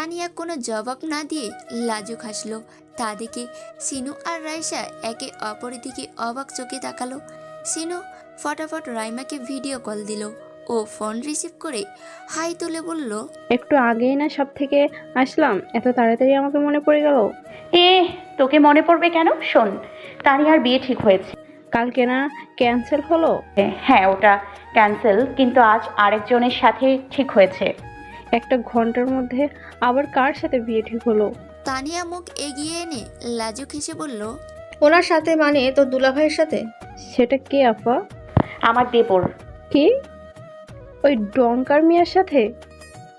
তানিয়া কোনো জবাব না দিয়ে লাজুক হাসলো। তা দেখে সিনু আর রাইসা একে অপরের দিকে অবাক চোখে তাকালো। সিনু ফটাফট রাইমাকে ভিডিও কল দিল ও ফোন রিসিভ করে হাই তুলে বলল একটু আগেই না সব থেকে আসলাম এত তাড়াতাড়ি আমাকে মনে পড়ে গেল। এ তোকে মনে পড়বে কেন? শোন তানিয়ার বিয়ে ঠিক হয়েছে। কালকে না ক্যান্সেল হলো? হ্যাঁ ওটা ক্যান্সেল কিন্তু আজ আরেকজনের সাথে ঠিক হয়েছে। একটা ঘণ্টার মধ্যে আবার কার সাথে বিয়ে ঠিক হলো? তানিয়া মুখ এগিয়ে এনে লাজুক হেসে বলল ওনার সাথে মানে তোর দুলাভাইয়ের সাথে? সেটা কে আপা? আমার দেবর। কি? ওই ডঙ্কার মিয়ার সাথে?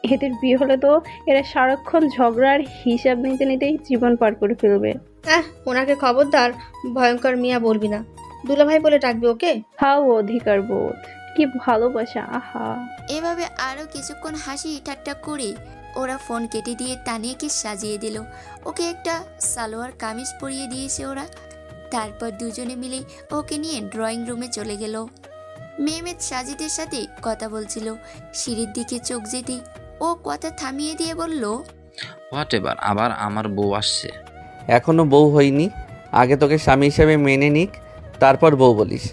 এদের বিয়ে হলে তো এরা সারাক্ষণ ঝগড়ার হিসাব নিতে নিতেই জীবন পার করে ফেলবে। আহ ওনাকে খবরদার ভয়ঙ্কর মিয়া বলবি না। দুলাভাই বলে ডাকবি ওকে? হাও অধিকার বোধ। কি ভালোবাসা আহা। এভাবে আরও কিছুক্ষণ হাসি ঠাট্টা করে ওরা ফোন কেটে দিয়ে তানিয়াকে সাজিয়ে দিল। ওকে একটা সালোয়ার কামিজ পরিয়ে দিয়েছে ওরা। তারপর দুজনে মিলে ওকে নিয়ে ড্রয়িং রুমে চলে গেল। মেহমেদ সাজিদের সাথে কথা বলছিল। সিঁড়ির দিকে চোখ যেতে ও কথা থামিয়ে দিয়ে বলল হোয়াট এবার আবার আমার বউ আসছে। এখনও বউ হইনি আগে তোকে স্বামী হিসেবে মেনে নিক তারপর বউ বলিস।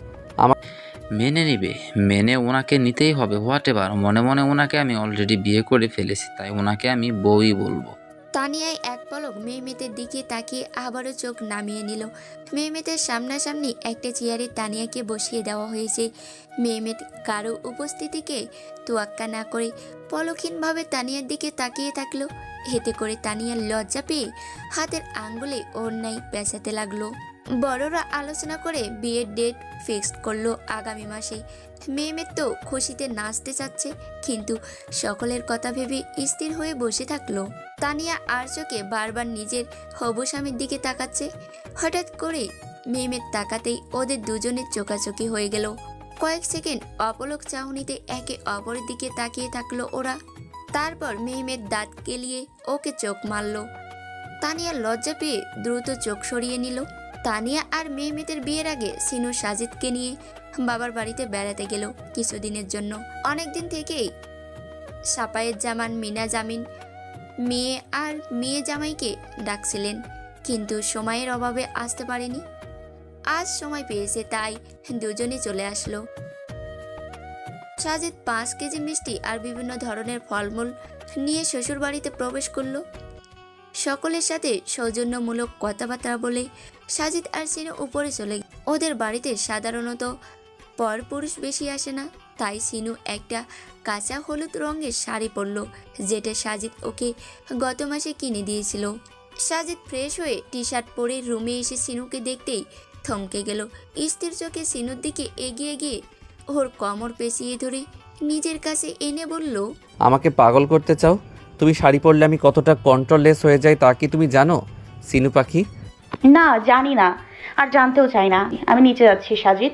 মেনে নিবে। মেনে ওনাকে নিতেই হবে হোয়াট এবার মনে মনে ওনাকে আমি অলরেডি বিয়ে করে ফেলেছি, তাই ওনাকে আমি বউই বলব। তানিয়ায় এক পলক মেহমেতের দিকে তাকিয়ে আবারও চোখ নামিয়ে নিল। মেহমেতের সামনাসামনি একটা চেয়ারে তানিয়াকে বসিয়ে দেওয়া হয়েছে। মেহমেত কারও উপস্থিতিকে তোয়াক্কা না করে পলকহীনভাবে তানিয়ার দিকে তাকিয়ে থাকল। হেতে করে তানিয়ার লজ্জা পেয়ে হাতের আঙ্গুলে অন্যায় পেঁচাতে লাগল। বড়রা আলোচনা করে বিয়ের ডেট ফিক্সড করল আগামী মাসে। মেহমেত তো খুশিতে নাচতে চাচ্ছে, কিন্তু সকলের কথা ভেবে স্থির হয়ে বসে থাকল। তানিয়া আর চোখে বারবার নিজের হবু স্বামীর দিকে তাকাচ্ছে। হঠাৎ করে মেহমেদ তাকাতেই ওদের দুজনের চোকাচোকি হয়ে গেল। কয়েক সেকেন্ড অপলক চাহনিতে একে অপরের দিকে তাকিয়ে থাকল ওরা। তারপর মেহমেদ দাঁত কেলিয়ে ওকে চোখ মারল। তানিয়া লজ্জা পেয়ে দ্রুত চোখ সরিয়ে নিল। তানিয়া আর মেয়ে মেয়েদের বিয়ের আগে সিনু সাজিদকে নিয়ে বাবার বাড়িতে বেড়াতে গেল কিছুদিনের জন্য। অনেক দিন থেকেই সাপায়ের জামান, মিনা জামিন, মেয়ে আর মেয়ে জামাইকে ডাকছিলেন, কিন্তু সময়ের অভাবে আসতে পারেনি। আজ সময় পেয়েছে, তাই দুজনে চলে আসলো। সাজিদ পাঁচ কেজি মিষ্টি আর বিভিন্ন ধরনের ফলমূল নিয়ে শ্বশুর বাড়িতে প্রবেশ করল। সকলের সাথে সৌজন্যমূলক কথাবার্তা বলে সাজিদ আর সিনু উপরে চলে ওদের বাড়িতে সাধারণত পরপুরুষ বেশি আসে না। তাই সিনু একটা কাঁচা হলুদ রঙের শাড়ি পরলো, যেটা সাজিদ ওকে গত মাসে কিনে দিয়েছিল। সাজিদ ফ্রেশ হয়ে টি শার্ট পরে রুমে এসে সিনুকে দেখতেই থমকে গেল। স্থির চোখে সিনুর দিকে এগিয়ে গিয়ে ওর কমর পেঁচিয়ে ধরে নিজের কাছে এনে বলল, আমাকে পাগল করতে চাও? তুমি শাড়ি পরলে আমি কতটা কন্ট্রোললেস হয়ে যাই তা কি তুমি জানো? সিনু পাখি না জানি না। আর জানতেও চাই না। আমি নিচে যাচ্ছি সাজিদ।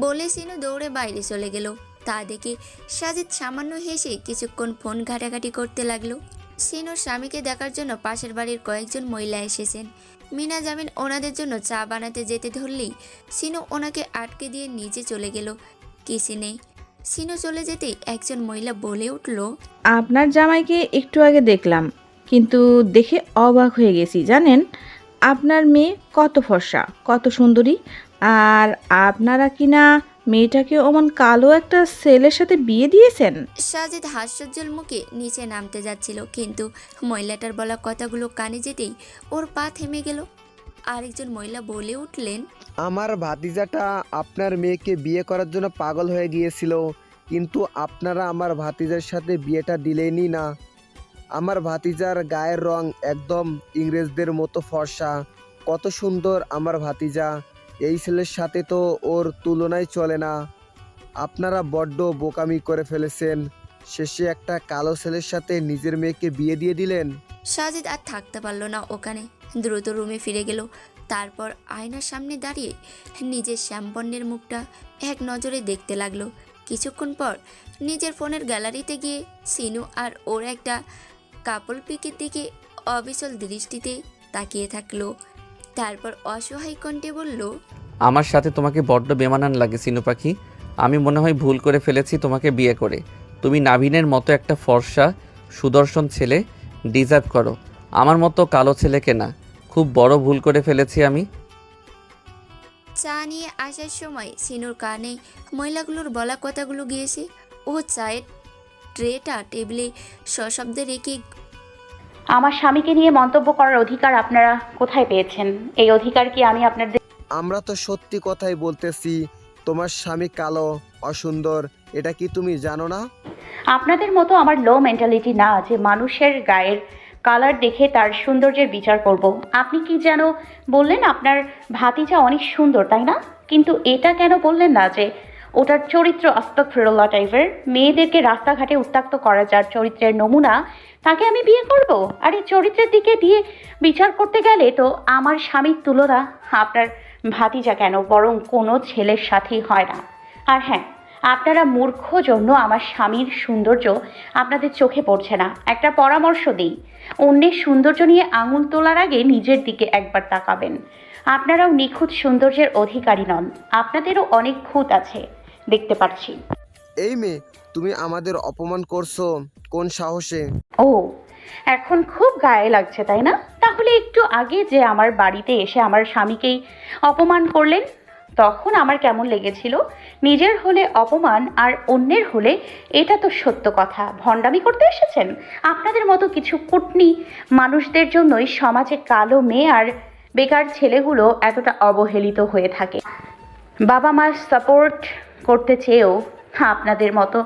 বলে সিনু দৌড়ে বাইরে চলে গেল। তা দেখে সাজিদ সামান্য হেসে কিছুক্ষণ ফোন ঘাটাঘাটি করতে লাগল। সিনুর স্বামীকে দেখার জন্য পাশের বাড়ির কয়েকজন মহিলা এসেছেন। মিনা জামিন ওনাদের জন্য চা বানাতে যেতে ধরলেই সিনু ওনাকে আটকে দিয়ে নিচে চলে গেল। কিসি নেই। সিনু চলে যেতেই একজন মহিলা বলে উঠল আপনার জামাইকে একটু আগে দেখলাম কিন্তু দেখে অবাক হয়ে গেছি জানেন? আপনার মেয়ে কত ফর্সা কত সুন্দরী। আর আপনারা কিনা মেয়েটাকে অমন কালো একটা ছেলের সাথে বিয়ে দিয়েছেন? সাজিদ হাস্যোজ্জ্বল মুখে নিচে নামতে যাচ্ছিল কিন্তু মহিলাটার বলা কথাগুলো কানে যেতেই ওর পা থেমে গেল। আরেকজন মহিলা বলে উঠলেন আমার ভাতিজাটা আপনার মেয়েকে বিয়ে করার জন্য পাগল হয়ে গিয়েছিল কিন্তু আপনারা আমার ভাতিজার সাথে বিয়েটা দিলেনই না। আমার ভাতিজার গায়ের রং একদম ইংরেজদের মতো ফর্সা। কত সুন্দর আমার ভাতিজা। এই ছেলের সাথে তো ওর তুলনায় চলে না। আপনারা বড্ড বোকামি করে ফেলেছেন। শেষে একটা কালো ছেলের সাথে নিজের মেয়েকে বিয়ে দিয়ে দিলেন? সাজিদ আর থাকতে পারল না ওখানে। দ্রুত রুমে ফিরে গেল। তারপর আয়নার সামনে দাঁড়িয়ে নিজের শ্যামবর্ণের মুখটা এক নজরে দেখতে লাগল। কিছুক্ষণ পর নিজের ফোনের গ্যালারিতে গিয়ে সিনু আর ওর একটা কাপল পিকের দিকে অবিচল দৃষ্টিতে তাকিয়ে থাকল। তারপর অসহায় কণ্ঠে বলল আমার সাথে তোমাকে বড্ড বেমানান লাগে সিনু পাখি। আমি মনে হয় ভুল করে ফেলেছি তোমাকে বিয়ে করে। তুমি নাভিনের মতো একটা ফর্সা সুদর্শন ছেলে ডিজার্ভ করো। আমার মতো কালো ছেলেকে না। খুব বড় ভুল করে ফেলেছি আমি। চা নিয়ে আসার সময় সিনুর কানে মহিলাগুলোর বলা কথাগুলো গিয়েছে। ও চায়ের ট্রেটা টেবিলে সশব্দে রেখে আমার স্বামীকে নিয়ে মন্তব্য করার অধিকার আপনারা কোথায় পেয়েছেন? এই অধিকার কি আমি আপনাদের আমরা তো সত্যি কথাই বলতেছি তোমার স্বামী কালো অসুন্দর এটা কি তুমি জানো না? আপনাদের মতো আমার লো মেন্টালিটি না যে মানুষের গায়ের কালার দেখে তার সৌন্দর্যের বিচার করব। আপনি কি যেন বললেন আপনার ভাতিজা অনেক সুন্দর তাই না? কিন্তু এটা কেন বললেন না যে ওটার চরিত্র আস্তক ফেরোল্লা টাইপের। মেয়েদেরকে রাস্তাঘাটে উত্তাক্ত করা যার চরিত্রের নমুনা, তাকে আমি বিয়ে করব? আর এই চরিত্রের দিকে দিয়ে বিচার করতে গেলে তো আমার স্বামীর তুলনা আপনার ভাতিজা কেন? বরং কোনো ছেলের সাথেই হয় না। আর হ্যাঁ আপনারা মূর্খ জন্য আমার স্বামীর সৌন্দর্য আপনাদের চোখে পড়ছে না। একটা পরামর্শ দিই, অন্যের সৌন্দর্য নিয়ে আঙুল তোলার আগে নিজের দিকে একবার তাকাবেন। আপনারাও নিখুঁত সৌন্দর্যের অধিকারী নন, আপনাদেরও অনেক খুঁত আছে। দেখতে পাচ্ছি এই মেয়ে তুমি আমাদের অপমান করছ কোন সাহসে? ও এখন খুব গায়ে লাগছে তাই না? তাহলে একটু আগে যে আমার বাড়িতে এসে আমার স্বামীকেই অপমান করলেন তখন আমার কেমন লেগেছিল? নিজের হলে অপমান আর অন্যের হলে এটা তো সত্য কথা। ভণ্ডামি করতে এসেছেন? আপনাদের মতো কিছু কুটনি মানুষদের জন্যই সমাজে কালো মেয়ে আর বেকার ছেলেগুলো এতটা অবহেলিত হয়ে থাকে। বাবা মার সাপোর্ট করতে চেয়েও আপনাদের মতো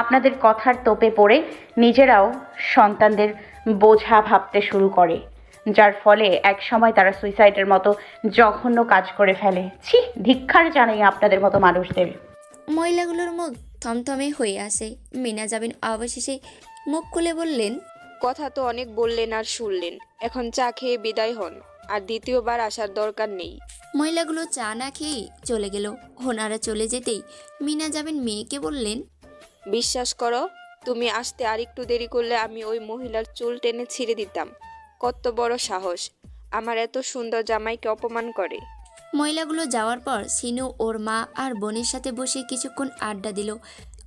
আপনাদের কথার তোপে পড়ে নিজেরাও সন্তানদের বোঝা ভাবতে শুরু করে যার ফলে এক সময় তারা সুইসাইডের মতো জঘন্য কাজ করে ফেলে। ছি ধিক্ষার জানাই আপনাদের মতো মানুষদের। মহিলাগুলোর মুখ থমথমে হয়ে আসে। মিনা যাবেন অবশেষে মুখ খুলে বললেন কথা তো অনেক বললেন আর শুনলেন। এখন চা খেয়ে বিদায় হন। আর দ্বিতীয়বার আসার দরকার নেই। মহিলাগুলো চা না খেয়েই চলে গেল। ওনারা চলে যেতেই মিনা যাবেন মেয়েকে বললেন বিশ্বাস করো তুমি আসতে আর একটু দেরি করলে আমি ওই মহিলার চুল টেনে ছিঁড়ে দিতাম। কত বড় সাহস। আমার এত সুন্দর জামাইকে অপমান করে। মহিলাগুলো যাওয়ার পর সিনু ওর মা আর বোনের সাথে বসে কিছুক্ষণ আড্ডা দিল।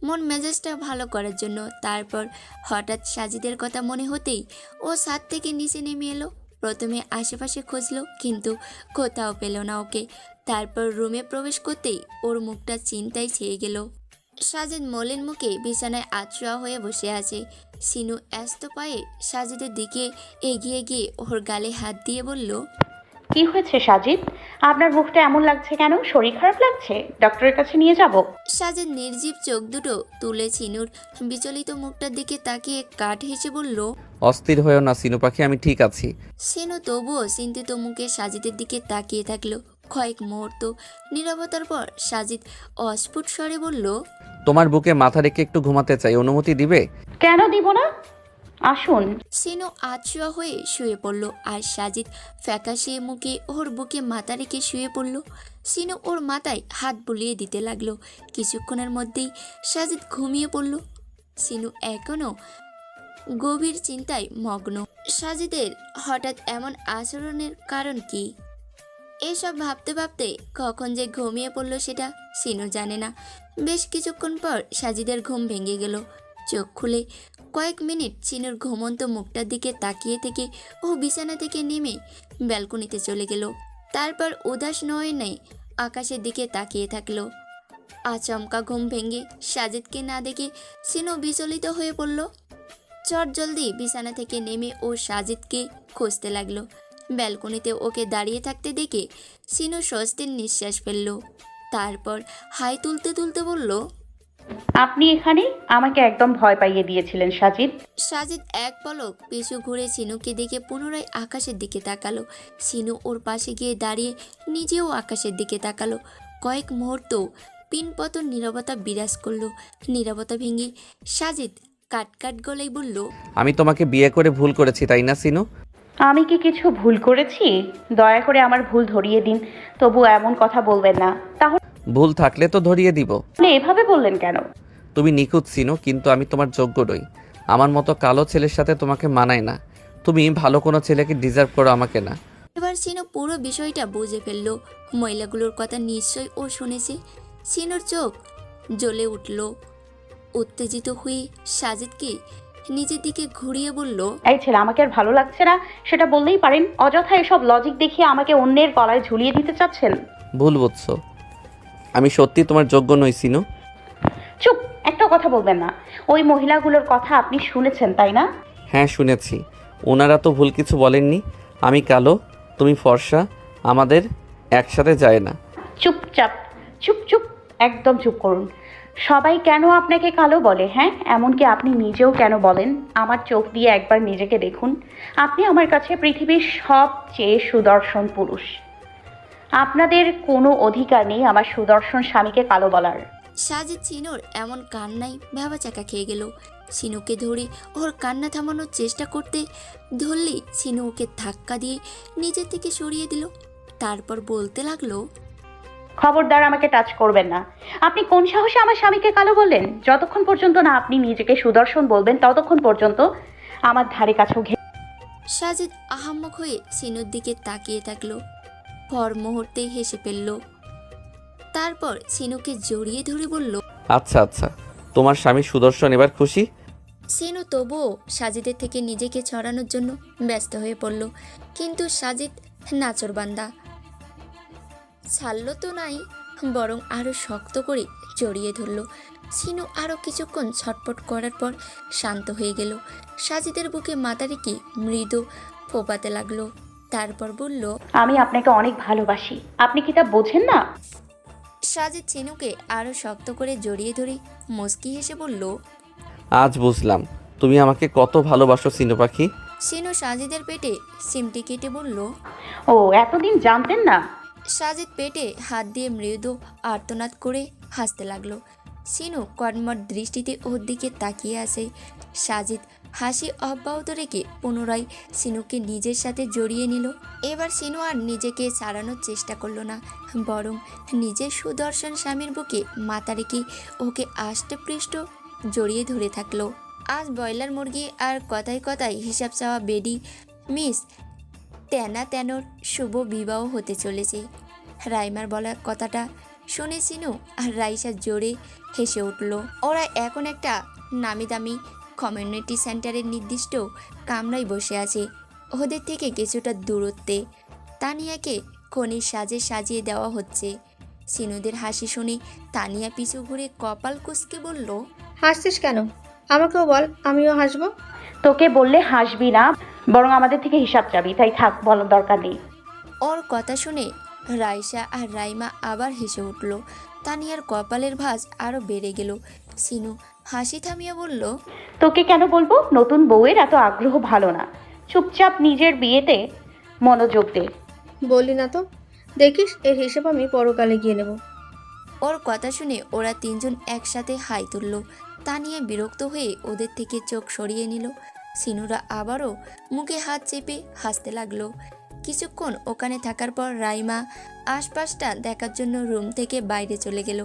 মন মেজাজটা ভালো করার জন্য। তারপর হঠাৎ সাজিদের কথা মনে হতেই ও ছাদ থেকে নিচে নেমে এলো। প্রথমে আশেপাশে খুঁজলো, কিন্তু কোথাও পেল না ওকে। তারপর রুমে প্রবেশ করতেই ওর মুখটা চিন্তায় ছেয়ে গেল। সাজেদ মলিন মুখে বিছানায় আচুয়া হয়ে বসে আছে। সিনু ব্যস্ত পায়ে সাজেদের দিকে এগিয়ে গিয়ে ওর গালে হাত দিয়ে বলল কি হয়েছে সাজিদ? আপনার মুখটা এমন লাগছে কেন? শরীর খারাপ লাগছে? ডক্টরের কাছে নিয়ে যাব। সাজের নির্জীব চোখ দুটো তুলে চিনুর বিচলিত মুখটার দিকে তাকিয়ে কাঠ হেসে বলল অস্থির হয়েও না সিনু পাখি আমি ঠিক আছি। সেনু তবুও চিন্তিত মুখে সাজিদের দিকে তাকিয়ে থাকল। কয়েক মুহূর্ত নীরবতার পর সাজিদ অস্ফুট স্বরে বলল তোমার বুকে মাথা রেখে একটু ঘুমাতে চাই অনুমতি দিবে? কেন দিব না? আসুন। সেনু আচুয়া হয়ে শুয়ে পড়ল আর সাজিদ ফ্যাকাশে মুখে ওর বুকে মাথা রেখে শুয়ে পড়ল। সিনু ওর মাথায় হাত বুলিয়ে দিতে লাগল। কিছুক্ষণের মধ্যেই সাজিদ ঘুমিয়ে পড়ল। সিনু এখনও গভীর চিন্তায় মগ্ন। সাজিদের হঠাৎ এমন আচরণের কারণ কি? এসব ভাবতে ভাবতে কখন যে ঘুমিয়ে পড়ল সেটা সিনু জানে না। বেশ কিছুক্ষণ পর সাজিদের ঘুম ভেঙে গেল। চোখ খুলে কয়েক মিনিট চিনুর ঘুমন্ত মুখটার দিকে তাকিয়ে থেকে ও বিছানা থেকে নেমে ব্যালকনিতে চলে গেল। তারপর উদাস নয় নয়নে আকাশের দিকে তাকিয়ে থাকল। আচমকা ঘুম ভেঙে সাজিদকে না দেখে সিনু বিচলিত হয়ে পড়ল। চট জলদি বিছানা থেকে নেমে ও সাজিদকে খুঁজতে লাগল। ব্যালকনিতে ওকে দাঁড়িয়ে থাকতে দেখে সিনু স্বস্তির নিঃশ্বাস ফেলল। তারপর হাই তুলতে তুলতে বলল আপনি এখানে? আমাকে একদম ভয় পাইয়ে দিয়েছিলেন সাজিদ। সাজিদ এক পলক পিছু ঘুরে সিনুকে দেখে পুনরায় আকাশের দিকে তাকালো। সিনু ওর পাশে গিয়ে দাঁড়িয়ে নিজেও আকাশের দিকে তাকালো। কয়েক মুহূর্ত পিনপতন নীরবতা বিরাজ করল। নীরবতা ভেঙে সাজিদ কাট কাট গলায় বলল আমি তোমাকে বিয়ে করে ভুল করেছি তাই না সিনু? আমি কি কিছু ভুল করেছি? দয়া করে আমার ভুল ধরিয়ে দিন। তবু এমন কথা বলবেন না। তাহলে ভুল থাকলে তো ধরিয়ে দিব। এভাবে বললেন কেন? তুমি নিখুঁত সিনু কিন্তু আমি তোমার যোগ্য নই। আমার মতো কালো ছেলের সাথে তোমাকে মানায় না। তুমি ভালো কোনো ছেলেকে ডিজার্ভ করো আমাকে না। এবার সিনু পুরো বিষয়টা বুঝে ফেলল। মহিলাগুলোর কথা নিশ্চয় ও শুনেছে। সিনুর চোখ জ্বলে উঠল। উত্তেজিত হয়ে সাজিদকে নিজের দিকে ঘুরিয়ে বলল এই ছেলে আমাকে আর ভালো লাগছে না। সেটা বললেই পারেন। অযথা এসব লজিক দেখিয়ে আমাকে অন্যের গলায় ঝুলিয়ে দিতে চাচ্ছেন। ভুল বুঝছ। আমি সত্যি তোমার যোগ্য নই সিনু। চুপ একটা কথা বলবেন না। ওই মহিলাগুলোর কথা আপনি শুনেছেন তাই না? হ্যাঁ শুনেছি। ওনারা তো ভুল কিছু বলেননি। আমি কালো তুমি ফর্সা আমাদের একসাথে যায় না। চুপচাপ চুপ চুপ একদম চুপ করুন। সবাই কেন আপনাকে কালো বলে হ্যাঁ? এমনকি আপনি নিজেও কেন বলেন? আমার চোখ দিয়ে একবার নিজেকে দেখুন। আপনি আমার কাছে পৃথিবীর সবচেয়ে সুদর্শন পুরুষ। আপনাদের কোনো অধিকার নেই আমার সুদর্শন স্বামীকে কালো বলার। সাজিদ সিনুর এমন কান্নায় ভেবা চাকা খেয়ে গেল। সিনুকে ধরে ওর কান্না থামানোর চেষ্টা করতে ধরলেই সিনু ওকে ধাক্কা দিয়ে নিজের থেকে সরিয়ে দিল। তারপর বলতে লাগল খবরদার আমাকে টাচ করবেন না। আপনি কোন সাহসে আমার স্বামীকে কালো বললেন? যতক্ষণ পর্যন্ত না আপনি নিজেকে সুদর্শন বলবেন ততক্ষণ পর্যন্ত আমার ধারে কাছেও ঘে সাজিদ আহাম্মক হয়ে সিনুর দিকে তাকিয়ে থাকল। পর মুহূর্তেই হেসে ফেলল। তারপর সিনুকে জড়িয়ে ধরে বলল আচ্ছা আচ্ছা তোমার স্বামী সুদর্শন এবার খুশি? সিনু তবুও সাজিদের থেকে নিজেকে ছড়ানোর জন্য ব্যস্ত হয়ে পড়ল কিন্তু সাজিদ নাচরবান্দা ছাড়ল তো নাই বরং আরও শক্ত করে জড়িয়ে ধরল। সিনু আরও কিছুক্ষণ ছটপট করার পর শান্ত হয়ে গেল। সাজিদের বুকে মাথা রেখে মৃদু ফোপাতে লাগল। তারপর বলল আমি আপনাকে অনেক ভালোবাসি। আপনি কি তা বোঝেন না? সাজিদ সিনুকে আরও শক্ত করে জড়িয়ে ধরে মুস্কি হেসে বলল আজ বুঝলাম। তুমি আমাকে কত ভালোবাসো সিনু পাখি। সিনু সাজিদের পেটে সিমটি কেটে বলল ও এতদিন জানতেন না। সাজিদ পেটে হাত দিয়ে মৃদু আর্তনাদ করে হাসতে লাগল। সিনু কর্মর দৃষ্টিতে ওর দিকে তাকিয়ে আসে সাজিদ হাসি অব্যাহত রেখে পুনরায় সিনুকে নিজের সাথে জড়িয়ে নিল। এবার সিনু আর নিজেকে ছাড়ানোর চেষ্টা করল না, বরং নিজের সুদর্শন স্বামীর বুকে মাথা রেখে ওকে আষ্টপৃষ্ট জড়িয়ে ধরে থাকল। আজ ব্রয়লার মুরগি আর কথায় কথায় হিসাব চাওয়া বেডি, মিস তেনা তেনর শুভ বিবাহ হতে চলেছে। রাইমার বলা কথাটা শুনে চিনু আর রাইসা জোরে হেসে উঠল। ওরা এখন একটা নামি দামি কমিউনিটি সেন্টারের নির্দিষ্ট কামরায় বসে আছে। ওদের থেকে কিছুটা দূরত্বে তানিয়াকে খনির সাজে সাজিয়ে দেওয়া হচ্ছে। সিনুদের হাসি শুনে তানিয়া পিছু ঘুরে কপাল কুসকে বলল হাসছিস কেন? আমাকেও বল আমিও হাসবো? তোকে বললে হাসবি না বরং আমাদের থেকে হিসাব চাবি তাই থাক বলার দরকার নেই। ওর কথা শুনে রাইসা আর রাইমা আবার হেসে উঠল। তানিয়ার কপালের ভাঁজ আরও বেড়ে গেল। সিনু হাসি থামিয়ে বলল তোকে কেন বলব? নতুন বউয়ের এত আগ্রহ ভালো না। চুপচাপ নিজের বিয়েতে মনোযোগ দে। বললি না তো। দেখিস এর হিসেব আমি পরকালে গিয়ে নেব। ওর কথা শুনে ওরা তিনজন একসাথে হাই তুলল। তানিয়া বিরক্ত হয়ে ওদের থেকে চোখ সরিয়ে নিল। সিনুরা আবারও মুখে হাত চেপে হাসতে লাগল। কিছুক্ষণ ওখানে থাকার পর রাইমা আশপাশটা দেখার জন্য রুম থেকে বাইরে চলে গেল।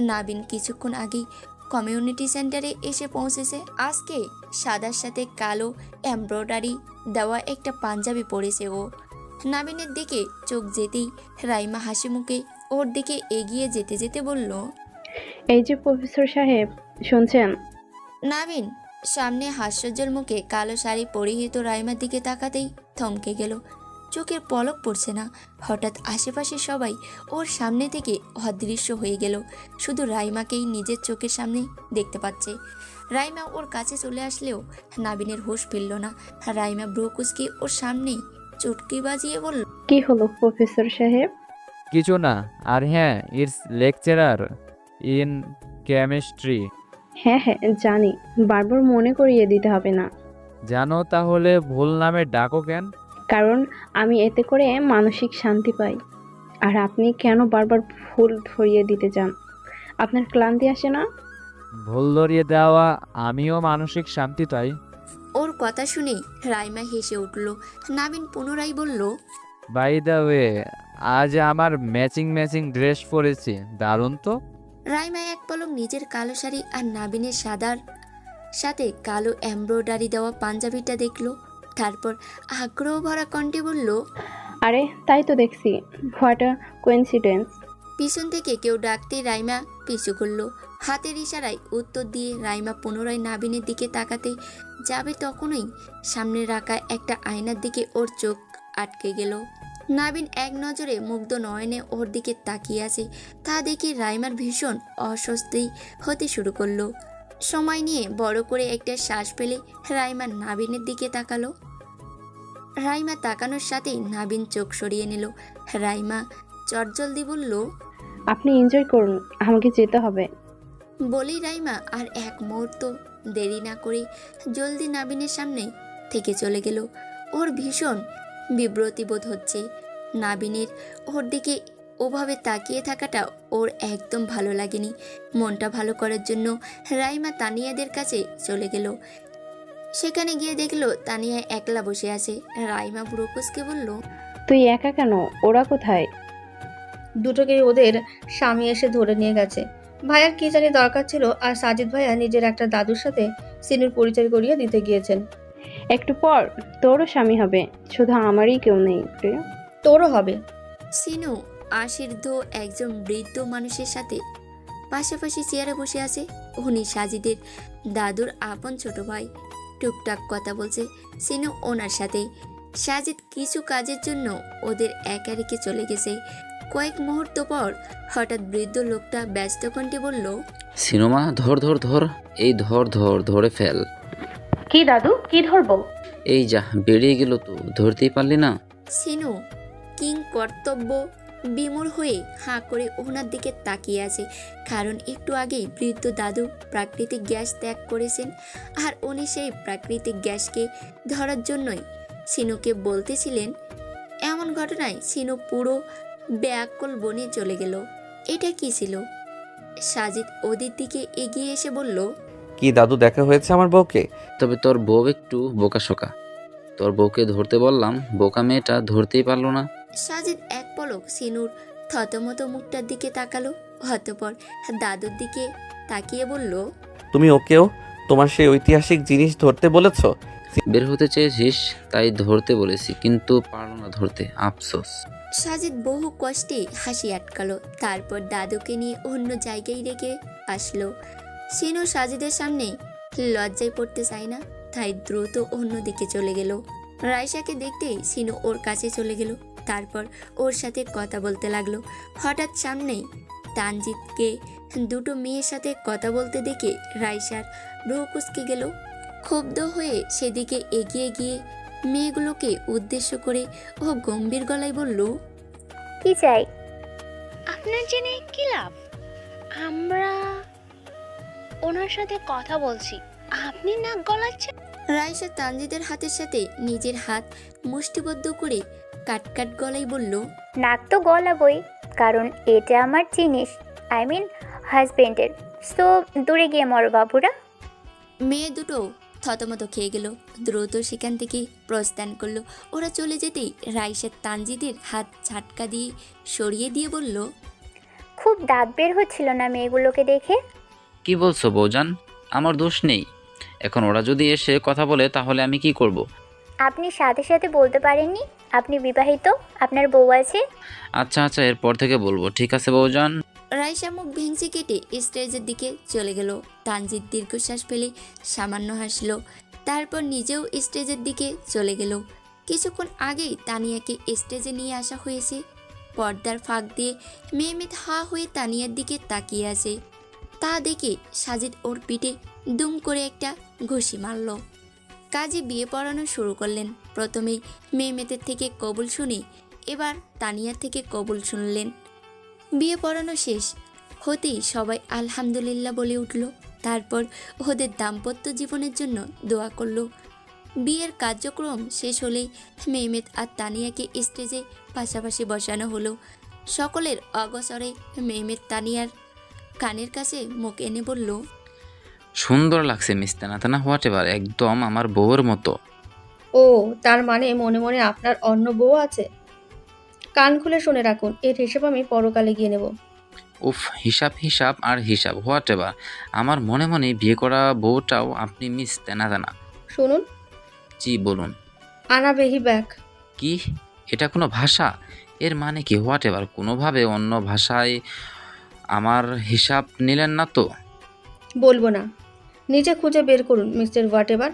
নাবিন কিছুক্ষণ আগেই কমিউনিটি সেন্টারে এসে পৌঁছেছে। আজকে সাদার সাথে কালো এমব্রয়ডারি দেওয়া একটা পাঞ্জাবি পরেছে ও। নাবিনের দিকে চোখ যেতেই রাইমা হাসি মুখে ওর দিকে এগিয়ে যেতে যেতে বলল এই যে প্রফেসর সাহেব শুনছেন? নাবিন সামনে হাস্যজ্জ্বল মুখে কালো শাড়ি পরিহিত রাইমার দিকে তাকাতেই থমকে গেল। চোখের পলক পড়ছে না। হঠাৎ আশেপাশে সবাই ওর সামনে থেকে অদৃশ্য হয়ে গেল। শুধু রাইমাকেই নিজের চোখের সামনে দেখতে পাচ্ছে। রাইমা ওর কাছে চলে আসলেও নাবিনের হুঁশ ফিরল না। রাইমা ব্রোকুসকে ওর সামনেই চটকি বাজিয়ে বলল কি হলো প্রফেসর সাহেব? কিছু না আর হ্যাঁ ইটস লেকচারার ইন কেমিস্ট্রি। হ্যাঁ হ্যাঁ জানি। বারবার মনে করিয়ে দিতে হবে না। জানো তাহলে ভুল নামে ডাকো কেন? কারণ আমি এতে করে মানসিক শান্তি পাই। আর আপনি কেন বারবার ভুল ধরিয়ে দিতে চান? আপনার ক্লান্তি আসে না? ভুল ধরিয়ে দেওয়া আমিও মানসিক শান্তি তাই ওর কথা শুনেই রাইমা হেসে উঠল। নাবিন পুনরায় বলল বাই দ্য ওয়ে আজ আমার ম্যাচিং ম্যাচিং ড্রেস পরেছি। দারুণ তো? রাইমা এক পলক নিজের কালো শাড়ি আর নাবিনের সাদার সাথে কালো এমব্রয়ডারি দেওয়া পাঞ্জাবিটা দেখল। তারপর আগ্রহ ভরা কণ্ঠে বলল আরে তাই তো দেখছি। What a coincidence. পিছন থেকে কেউ ডাকতে রাইমা পিছু করল। হাতের ইশারায় উত্তর দিয়ে রাইমা পুনরায় নাবিনের দিকে তাকাতে যাবে তখনই সামনে রাখা একটা আয়নার দিকে ওর চোখ আটকে গেল। নাবিন এক নজরে মুগ্ধ নয়নে ওর দিকে তাকিয়ে আছে। তা দেখে রাইমার ভীষণ অস্বস্তি হতে শুরু করল। সময় নিয়ে বড় করে একটা শ্বাস ফেলে রাইমা নাবিনের দিকে তাকালো। রাইমা তাকানোর সাথেই নাবিন চোখ সরিয়ে নিল। রাইমা চটজলদি বলল আপনি এনজয় করুন আমাকে যেতে হবে। বলি রাইমা আর এক মুহূর্ত দেরি না করে জলদি নাবিনের সামনে থেকে চলে গেল। ওর ভীষণ বিব্রতি বোধ হচ্ছে। নাবিনের ওর দিকে ওভাবে তাকিয়ে থাকাটা ওর একদম ভালো লাগেনি। মনটা ভালো করার জন্য রাইমা তানিয়াদের কাছে চলে গেল। সেখানে গিয়ে দেখল তানিয়া একলা বসে আছে। রাইমা বুড়োকুসকে বলল তুই একা কেন? ওরা কোথায়? দুটোকেই ওদের স্বামী এসে ধরে নিয়ে গেছে। ভাইয়ার কি জানি দরকার ছিল আর সাজিদ ভাইয়া নিজের একটা দাদুর সাথে সিনুর পরিচয় করিয়ে দিতে গিয়েছেন। একটু পর তোরও স্বামী হবে। শুধু আমারই কেউ নেই তোরও হবে। সিনু আশীর্ধ একজন বৃদ্ধ মানুষের সাথে। পাশাপাশি চেয়ারে বসে আছে উনি সাজিদের দাদুর আপন ছোট ভাই। টুকটাক কথা বলছে সিনু ওনার সাথে। সাজিদ কিছু কাজের জন্য ওদের একা রেখে চলে গেছে। কয়েক মুহূর্ত পর হঠাৎ বৃদ্ধ লোকটা ব্যস্ত কণ্ঠে বলল সিনেমা ধর ধর ধর এই ধর ধর ধরে ফেল। কি দাদু কি ধরবো? এই যা বেরিয়ে গেল তো ধরতেই পারলি না? সিনু কিং কর্তব্য বিমূর হয়ে হাঁ করে ওনার দিকে তাকিয়ে আছে। কারণ একটু আগেই বৃদ্ধ দাদু প্রাকৃতিক গ্যাস ত্যাগ করেছেন আর উনি সেই প্রাকৃতিক গ্যাসকে ধরার জন্যই সিনুকে বলতেছিলেন এমন ঘটনায় সিনু পুরো ব্যাকল বনে চলে গেল। এটা কি ছিল? সাজিদ ওদের দিকে এগিয়ে এসে বলল কি দাদু দেখা হয়েছে আমার বউকে? তবে তোর বউ একটু বোকাশোকা তোর বউকে ধরতে বললাম বোকা মেয়েটা ধরতেই পারল না। সাজিদ এক পলক সিনুর থতমত মুখটার দিকে তাকালো অতপর দাদুর দিকে তাকিয়ে বলল তুমি ওকেও তোমার সেই ঐতিহাসিক জিনিস ধরতে বলেছ? বের হতে চেয়েছিস তাই ধরতে বলেছি কিন্তু পারল না ধরতে আফসোস। সাজিদ বহু কষ্টে হাসি আটকালো তারপর দাদুকে নিয়ে অন্য জায়গায় রেখে আসলো। সিনু সাজিদের সামনে লজ্জায় পড়তে চায় না তাই দ্রুত অন্যদিকে চলে গেল। রাইসাকে দেখতেই সিনু ওর কাছে চলে গেল। তারপর ওর সাথে কথা বলতে লাগল। হঠাৎ সামনেই তানজিৎকে দুটো মেয়ের সাথে কথা বলতে দেখে রাইসার ব্রুকুসকে গেল। ক্ষুব্ধ হয়ে সেদিকে এগিয়ে গিয়ে মেয়েগুলোকে উদ্দেশ্য করে ও গম্ভীর গলায় বলল কি চাই? আপনার জেনে কি লাভ? আমরা ওনার সাথে কথা বলছি। আপনি নাক গলাচ্ছেন? রাইসা তানজিদের হাতের সাথে নিজের হাত মুষ্টিবদ্ধ করে কাটকাট গলায় বলল নাক তো গলাবই কারণ এটা আমার জিনিস আই মিন হাজবেন্ডের সো দূরে গিয়ে মরো বাবুরা। মেয়ে দুটো থতমত খেয়ে গেল দ্রুত সেখান থেকে প্রস্থান করল। ওরা চলে যেতেই রাইসের তানজিদের হাত ঝাটকা দিয়ে সরিয়ে দিয়ে বলল খুব দাঁত বের হচ্ছিল না মেয়েগুলোকে দেখে। কি বলছো বৌজান? আমার দোষ নেই। এখন ওরা যদি এসে কথা বলে তাহলে আমি কি করব। আপনি সাথে সাথে বলতে পারেননি? আপনি বিবাহিত? আপনার বউ আছে? আচ্ছা আচ্ছা এরপর থেকে বলব। ঠিক আছে বৌজান রাইসা মুখ ভেঙচি কেটে স্টেজের দিকে চলে গেল। তানজিৎ দীর্ঘশ্বাস ফেলে সামান্য হাসলো। তারপর নিজেও স্টেজের দিকে চলে গেল। কিছুক্ষণ আগেই তানিয়াকে স্টেজে নিয়ে আসা হয়েছে। পর্দার ফাঁক দিয়ে মেয়েমেদ হা হয়ে তানিয়ার দিকে তাকিয়ে আছে। তা দেখে সাজিদ ওর পিঠে দুম করে একটা ঘুষি মারল। কাজে বিয়ে পড়ানো শুরু করলেন। প্রথমেই মেয়েমেদের থেকে কবুল শুনে এবার তানিয়ার থেকে কবুল শুনলেন। বিয়ে পড়ানো শেষ হতেই সবাই আলহামদুলিল্লাহ বলে উঠল। তারপর ওদের দাম্পত্য জীবনের জন্য দোয়া করল। বিয়ের কার্যক্রম শেষ হলেই মেহমেদ আর তানিয়াকে স্টেজে পাশাপাশি বসানো হলো। সকলের অগসরে মেহমেদ তানিয়ার কানের কাছে মুখ এনে বলল সুন্দর লাগছে মিস্তানা না হোয়াট এভার একদম আমার বউয়ের মতো। ও তার মানে মনে মনে আপনার অন্য বউ আছে? কান খুলে শুনে রাখুন এর হিসেব আমি পরকালে গিয়ে নেব। উফ হিসাব হিসাব আর হিসাব হোয়াট এভার আমার মনে মনে বিয়ে করা বউটাও আপনি মিস তেনা তেনা শুনুন। জি বলুন। আনা বেহি ব্যাক কি? এটা কোনো ভাষা? এর মানে কি হোয়াট এভার কোনোভাবে অন্য ভাষায় আমার হিসাব নিলেন না তো? বলব না। নিজে খুঁজে বের করুন, মিস্টার হোয়াটেভার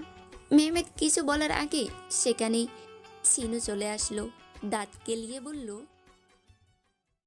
মেহমেদ কিছু বলার আগে সেখানে সিনু চলে আসলো। দাঁত কেলিয়ে বলল